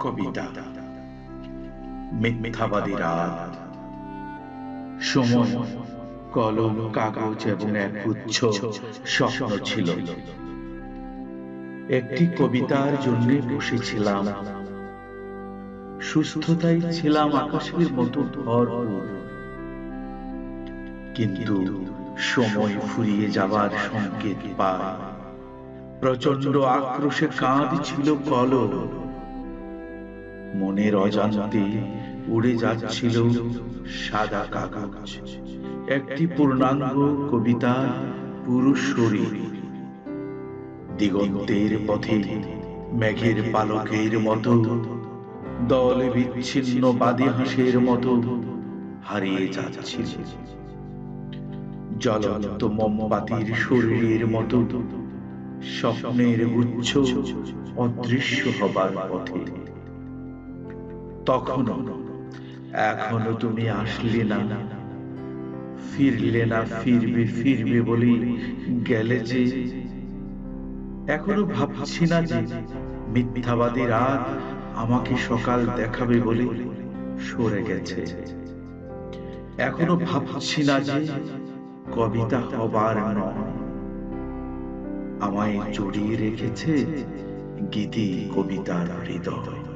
কবিতা মিথ্যাবাদী রাত সময় কলম কাগজ এবং এক স্বপ্ন ছিল। একটি কবিতার জন্য বসেছিলাম। সুস্থতায় ছিলাম আকাশের মতো ভরপুর। কিন্তু সময় ফুরিয়ে যাবার সংকেত পায় প্রচণ্ড আক্রোশে কাঁদছিল কলম। মনের অজান্তে উড়ে যাচ্ছিল সাদা কাগজ। একটি পূর্ণাঙ্গ কবিতা পুরুষ শরীর। দিগন্তের পথে মেঘের পালকের মতো, দলে বিচ্ছিন্ন বাদী হাঁসের মতো হারিয়ে যাচ্ছিল। জ্বলন্ত মোমবাতির শরীরের মতো, স্বপ্নের গুচ্ছ অদৃশ্য হবার পথে। তখনও এখনও তুমি আসলে না। ফিরলে না ফিরবে ফিরবে বলে গেলে যে। এখনও ভাবছি না যে মিথ্যাবাদী রাত আমাকে সকাল দেখাবে বলে সরে গেছে। এখনও ভাবছি না যে কবিতা হবার আমায় জড়িয়ে রেখেছে গীতি কবিতার হৃদয়।